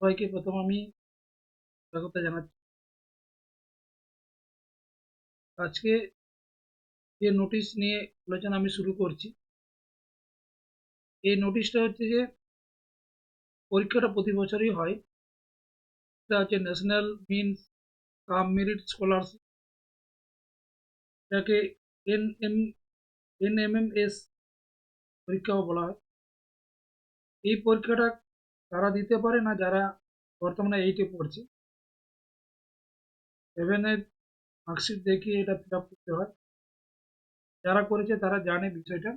সবাইকে প্রথম আমি স্বাগত জানাচ্ছি। আজকে যে নোটিশ নিয়ে আলোচনা আমি শুরু করছি, এই নোটিশটা হচ্ছে যে পরীক্ষাটা প্রতি বছরই হয়। এটা হচ্ছে national means cum merit scholarship এটাকে N M N M M S পরীক্ষাও বলা হয়। এই পরীক্ষাটা তারা দিতে পারে না, যারা বর্তমানে এইটে পড়ছে সেভেনের মার্কশিট দেখিয়ে এটা ফিল আপ করতে হয়। যারা করেছে তারা জানে বিষয়টা।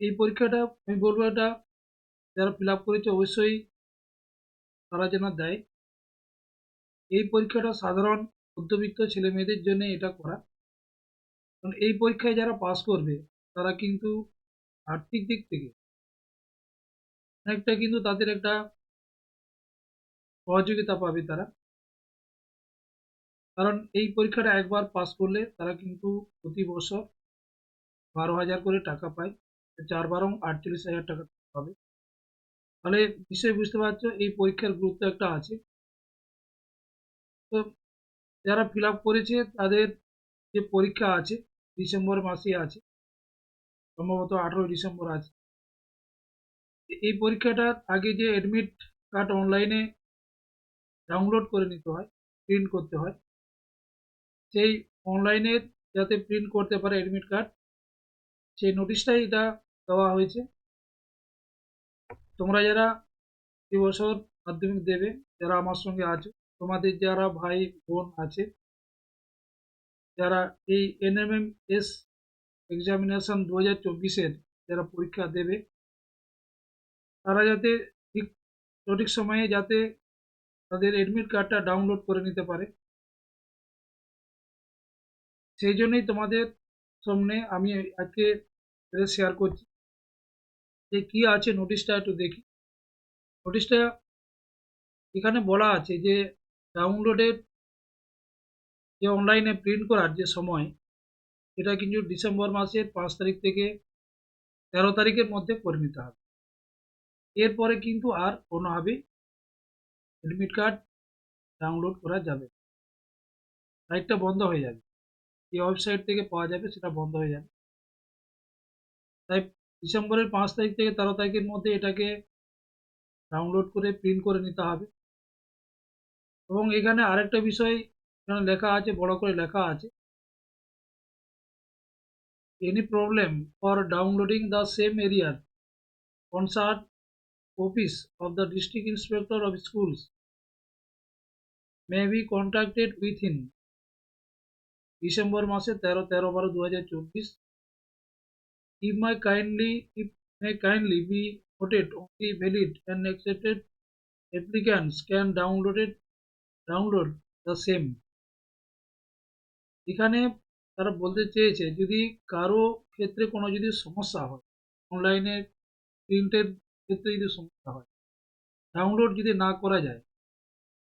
এই পরীক্ষাটা, আমি বলব এটা, যারা ফিল আপ করেছে অবশ্যই তারা যেন দেয়। এই পরীক্ষাটা সাধারণ মধ্যবিত্ত ছেলে মেয়েদের জন্য এটা করা। কারণ এই পরীক্ষায় যারা পাস করবে, তারা কিন্তু আর্থিক দিক থেকে অনেকটা কিন্তু তাদের একটা সহযোগিতা পাবে তারা। কারণ এই পরীক্ষাটা একবার পাস করলে তারা কিন্তু প্রতি বছর বারো হাজার করে টাকা পায়, চার বারং আটচল্লিশ হাজার টাকা পাবে। তাহলে নিশ্চয়ই বুঝতে পারছ, এই পরীক্ষার গুরুত্ব একটা আছে। তো যারা ফিল করেছে, তাদের যে পরীক্ষা আছে, ডিসেম্বর মাসে আছে, সম্ভবত আঠেরোই ডিসেম্বর আছে। এই পরীক্ষাটার আগে যে অ্যাডমিট কার্ড অনলাইনে ডাউনলোড করে নিতে হয় প্রিন্ট করতে হয়, সেই অনলাইনে যাতে প্রিন্ট করতে পারে অ্যাডমিট কার্ড সেই নোটিশটাই এটা দেওয়া হয়েছে। তোমরা যারা এবছর মাধ্যমিক দেবে, যারা আমার সঙ্গে আছো, তোমাদের যারা ভাই বোন আছে, যারা এই এনএমএম এস এক্সামিনেশন দু হাজার চব্বিশের যারা পরীক্ষা দেবে তারা যাতে ঠিক সঠিক সময়ে যাতে তাদের অ্যাডমিট কার্ডটা ডাউনলোড করে নিতে পারে। সেই জন্যই তোমাদের সামনে আমি আজকে শেয়ার করছি। যে কি আছে নোটিশটা একটু দেখি। নোটিশটা এখানে বলা আছে যে ডাউনলোডের যে অনলাইনে প্রিন্ট করার যে সময় এটা কিন্তু ডিসেম্বর মাসের পাঁচ তারিখ থেকে তেরো তারিখের মধ্যে করে নিতে হবে। এরপরে কিন্তু আর কোনোভাবেই অ্যাডমিট কার্ড ডাউনলোড করা যাবে সাইটটা বন্ধ হয়ে যাবে। যে ওয়েবসাইট থেকে পাওয়া যাবে সেটা বন্ধ হয়ে যাবে। তাই ডিসেম্বরের পাঁচ তারিখ থেকে তেরো তারিখের মধ্যে এটাকে ডাউনলোড করে প্রিন্ট করে নিতে হবে। এবং এখানে আরেকটা বিষয় এখানে লেখা আছে, বড় করে লেখা আছে। Any problem for downloading the same এরিয়ার concert office of the district inspector of schools. May be contacted within December মাসে তেরো তেরো বারো দু হাজার চব্বিশ if my kindly if my kindly be voted only valid and accepted applicants can downloaded download the same এখানে তারা বলতে চেয়েছে, যদি কারও ক্ষেত্রে কোনো যদি সমস্যা হয় অনলাইনে প্রিন্টের ক্ষেত্রে যদি সমস্যা হয় ডাউনলোড যদি না করা যায়,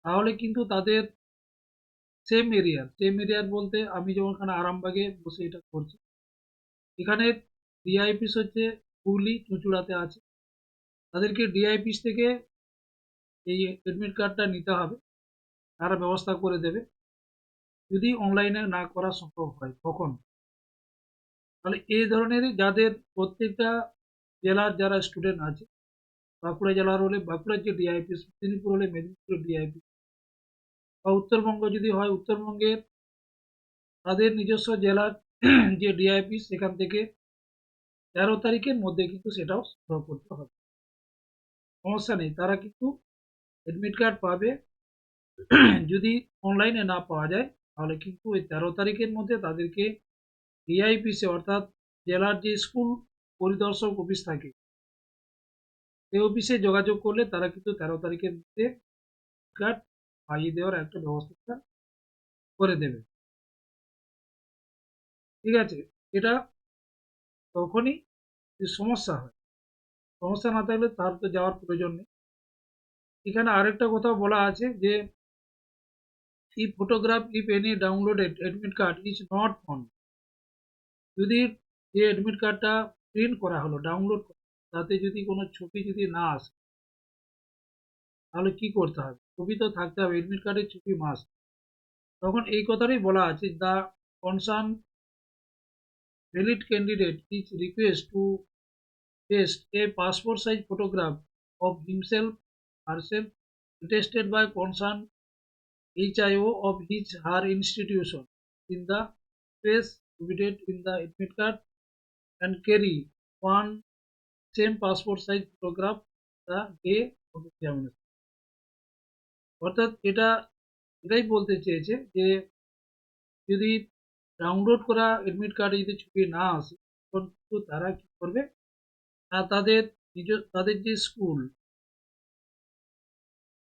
তাহলে কিন্তু তাদের সেম এরিয়ার সেম এরিয়ার বলতে আমি যেমন এখানে আরামবাগে বসে এটা করছি, এখানে ডিআইপিস হচ্ছে হুগলি, চুঁচুড়াতে আছে, তাদেরকে ডিআইপিস থেকে এই অ্যাডমিট কার্ডটা নিতে হবে, তারা ব্যবস্থা করে দেবে, যদি অনলাইনে না করা সম্ভব হয় তখন। তাহলে এই ধরনের যাদের প্রত্যেকটা জেলার যারা স্টুডেন্ট আছে বাঁকুড়া জেলার হলে বাঁকুড়ার যে ডিআইপিস মেদিনীপুর হলে মেদিনীপুরের ডিআইপিস বা উত্তরবঙ্গ যদি হয়, উত্তরবঙ্গের তাদের নিজস্ব জেলার যে ডিআইপিস সেখান থেকে তেরো তারিখের মধ্যে কিন্তু সেটাও সংগ্রহ করতে হবে। সমস্যা নেই, তারা কিন্তু অ্যাডমিট কার্ড পাবে। যদি অনলাইনে না পাওয়া যায়, তাহলে কিন্তু ওই তেরো তারিখের মধ্যে তাদেরকে ডিআইপিসে অর্থাৎ জেলার যে স্কুল পরিদর্শক অফিস থাকে সেই অফিসে যোগাযোগ করলে তারা কিন্তু তেরো তারিখের মধ্যে কার্ড পাইয়ে দেওয়ার একটা ব্যবস্থা করে দেবে। ঠিক আছে? এটা তখনই সমস্যা হয়। সমস্যা না থাকলে তার তো যাওয়ার প্রয়োজন নেই। এখানে আরেকটা কথা বলা আছে যে এই photograph if any downloaded admit card is not phone যদি যে অ্যাডমিট কার্ডটা প্রিন্ট করা হলো ডাউনলোড তাতে যদি কোনো ছবি যদি না আসে, তাহলে কি করতে হবে? ছবি তো থাকতে হবে এডমিট কার্ডের ছবি মাস তখন এই কথাটাই বলা আছে the concern valid candidate is request to test a passport size photograph of himself herself interested by concern H I O of his her institution in the press in the admit card and carry one same passport size photograph the day examination অর্থাৎ এটা, এটাই বলতে চেয়েছে যে, যদি download করা admit কার্ডে যদি ছবি না আসে, তখন কিন্তু তারা কি করবে? না তাদের নিজ, তাদের যে স্কুল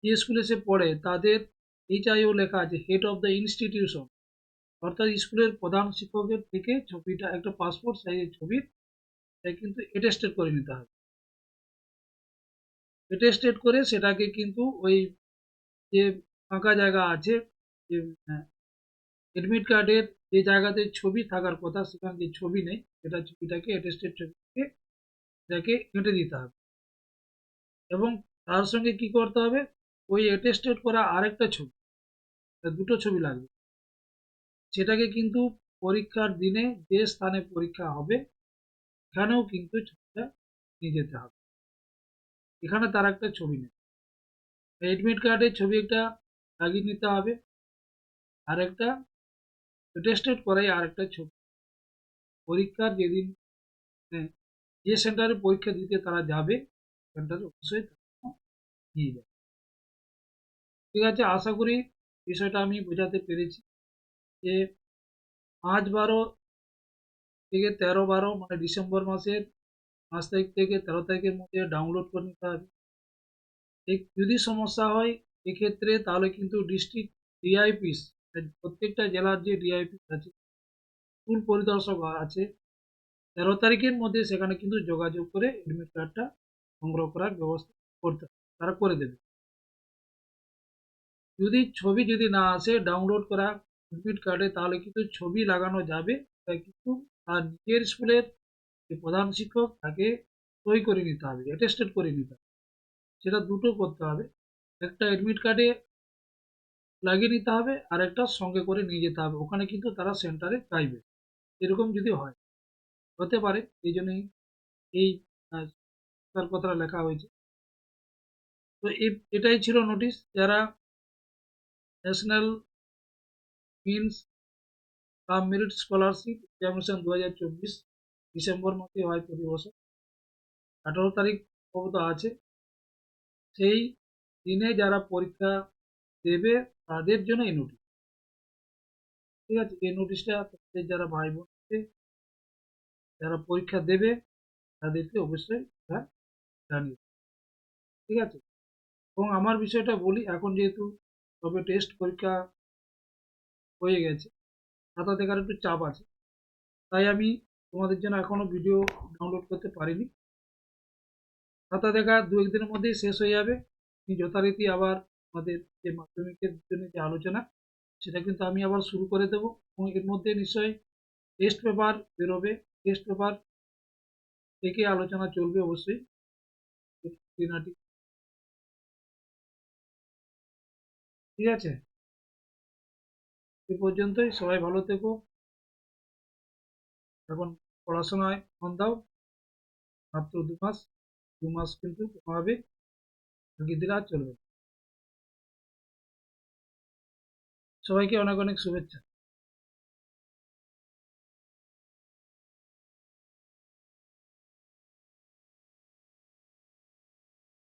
যে স্কুলে সে পড়ে, তাদের এইচআইও লেখা আছে হেড অফ দ্য ইনস্টিটিউশন অর্থাৎ স্কুলের প্রধান শিক্ষকের থেকে ছবিটা, একটা পাসপোর্ট সাইজের ছবির তাই কিন্তু এটেস্টেড করে নিতে হবে। এটেস্টেড করে সেটাকে কিন্তু ওই যে ফাঁকা জায়গা আছে, যে এডমিট কার্ডের যে জায়গাতে ছবি থাকার কথা সেখানে যে ছবি নেই, সেটা ছবিটাকে অ্যাটেস্টেড ছবিটাকে এটাকে এঁটে দিতে হবে। এবং তার সঙ্গে কি করতে হবে? ওই অ্যাটেস্টেড করা আরেকটা ছবি দুটো ছবি লাগবে। সেটাকে কিন্তু পরীক্ষার দিনে যে স্থানে পরীক্ষা হবে এখানেও কিন্তু ছবিটা নিয়ে যেতে হবে। এখানে তার একটা ছবি নেই। এডমিট কার্ডের ছবি একটা লাগিয়ে নিতে হবে। আর একটা টেস্টেড করাই আর একটা ছবি। পরীক্ষার যেদিন হ্যাঁ, যে সেন্টারে পরীক্ষা দিতে তারা যাবে সেন্টারে অবশ্যই নিয়ে যাবে। ঠিক আছে আশা করি বিষয়টা আমি বোঝাতে পেরেছি যে পাঁচ বারো থেকে তেরো বারো মানে ডিসেম্বর মাসের পাঁচ তারিখ থেকে তেরো তারিখের মধ্যে ডাউনলোড করে নিতে হবে। যদি সমস্যা হয়, এক্ষেত্রে তাহলে কিন্তু ডিস্ট্রিক্ট ডিআইপিস প্রত্যেকটা জেলার যে ডিআইপিস আছে স্কুল পরিদর্শক আছে, তেরো তারিখের মধ্যে সেখানে কিন্তু যোগাযোগ করে এডমিট কার্ডটা সংগ্রহ করার ব্যবস্থা করতে তারা করে দেবে। যদি ছবি যদি না আসে ডাউনলোড করা এডমিট কার্ডে তাহলে কিন্তু ছবি লাগানো যাবে কিন্তু তার নিজের স্কুলের যে প্রধান শিক্ষক, তাকে সই করে নিতে হবে অ্যাটেস্টেড করে নিতে হবে। সেটা দুটো করতে হবে। একটা অ্যাডমিট কার্ডে লাগিয়ে নিতে হবে আর একটা সঙ্গে করে নিয়ে যেতে হবে। ওখানে কিন্তু তারা সেন্টারে চাইবে। এরকম যদি হয়, হতে পারে। এই জন্যই এই তার কথাটা লেখা হয়েছে। তো এটাই ছিল নোটিশ যারা national means cum merit scholarship examination দু হাজার চব্বিশ ডিসেম্বর মাসে হয় প্রতি বছর। আঠারো তারিখ পর্যন্ত আছে। সেই দিনে যারা পরীক্ষা দেবে, তাদের জন্য এই নোটিশ ঠিক আছে, এই নোটিশটা তাদের যারা ভাই বোন যারা পরীক্ষা দেবে, তাদেরকে অবশ্যই জানিয়ে ঠিক আছে? এবং আমার বিষয়টা বলি, এখন যেহেতু তবে টেস্ট পরীক্ষা হয়ে গেছে খাতা দেখার একটু চাপ আছে। তাই আমি তোমাদের জন্য এখনও ভিডিও ডাউনলোড করতে পারিনি। খাতা দেখা দু একদিনের মধ্যেই শেষ হয়ে যাবে। যথারীতি আবার আমাদের যে মাধ্যমিকের জন্য যে আলোচনা, সেটা কিন্তু আমি আবার শুরু করে দেবো। এবং এর মধ্যে নিশ্চয়ই টেস্ট পেপার বেরোবে। টেস্ট পেপার থেকে আলোচনা চলবে অবশ্যই। ঠিক আছে? এ পর্যন্তই। সবাই ভালো থেকো। এখন পড়াশোনায় মন দাও। মাত্র দু মাস দু মাস কিন্তু হবে। বাকি দিলে আর চলবে সবাইকে অনেক অনেক শুভেচ্ছা।